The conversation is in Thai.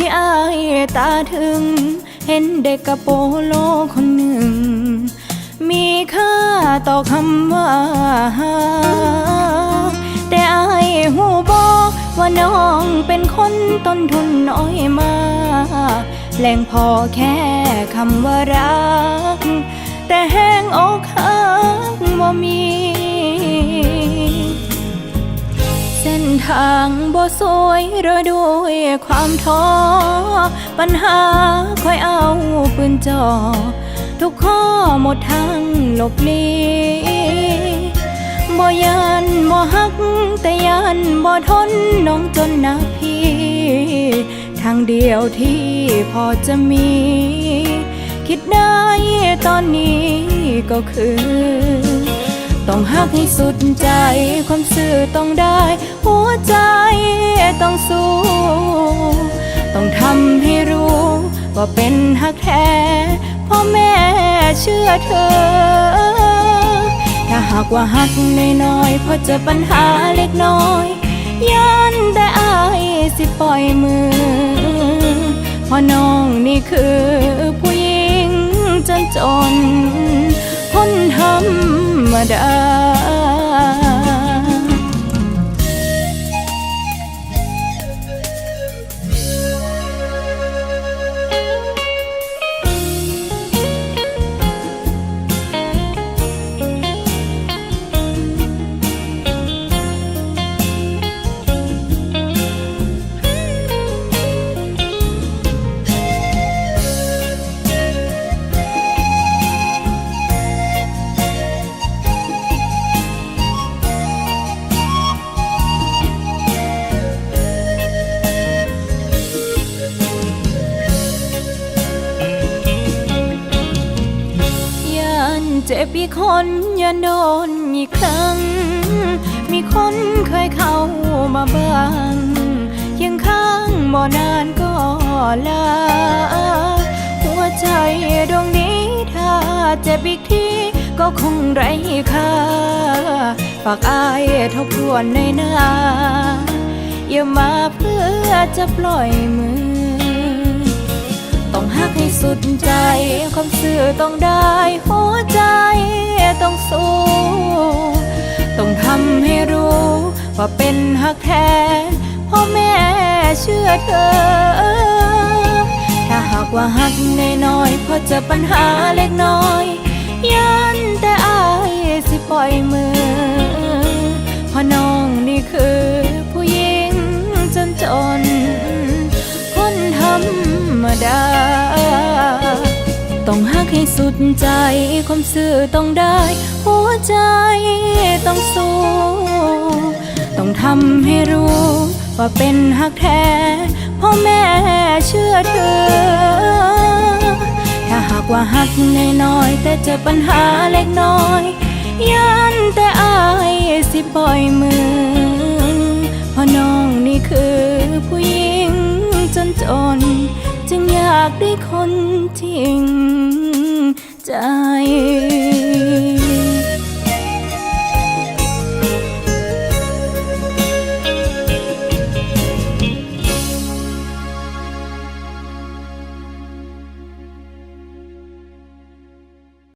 ญหลายๆที่อายตาถึง เห็นเด็กกระโปโลคนหนึ่ง มีค่าต่อคำว่าหาแต่อายหูบอกว่าน้องเป็นคนต้นทุนน้อยมากแหล่งพอแค่คำว่ารัก แต่แห้งอกหักบ่ามี ทางบ่สวยโรยด้วยความท้อ ปัญหาคอยเอาปืนจ่อทุกข้อหมดทางหลบหลีบ่ยันบ่ฮัก แต่ยันบ่ทนน้องจนนักพี่ ทางเดียวที่พอจะมี คิดได้ตอนนี้ก็คือ ต้องหักให้สุดใจ ความซื่อต้องได้ หัวใจต้องสู้ ต้องทำให้รู้ว่าเป็นหักแท้พ่อแม่เชื่อเธอ ถ้าหากว่าหักน้อยๆพอเจอปัญหาเล็กน้อยยันแต่อายสิปล่อยมือพราะน้องนี่คือผู้หญิงจนจนคนธร รมดา เจ็บอีกคนอยันโดนอีกครั้ง มีคนเคยเข้ามาบ้างเคียงข้างบ่นานก็ลา หัวใจดวงนี้ถ้าเจ็บอีกทีก็คงไร้ค่า ฝากอายทบทวนในอยนาอย่ามาเพื่อจะปล่อยมือ หักให้สุดใจ ความซื่อต้องได้ หัวใจต้องสู้ ต้องทำให้รู้ ว่าเป็นหักแท้พ่อแม่เชื่อเธอ ถ้าหากว่าหักน้อยๆพอเจอปัญหาเล็กน้อยยันแต่อายสิปล่อยมือพราะน้องนี่คือผู้หญิงจนจนคนธรรมดาต้ ให้สุดใจความซื่อต้องได้ หัวใจต้องสู้ ต้องทำให้รู้ ว่าเป็นหักแท้พ่อแม่เชื่อเธอ ถ้าหากว่าหักนน้อยแต่เจอปัญหาเล็กน้อยยันแต่อายสิปล่อยมือเพราะน้องนี่คือผู้หญิงจนจน จึงอยากได้คนที่ Dah.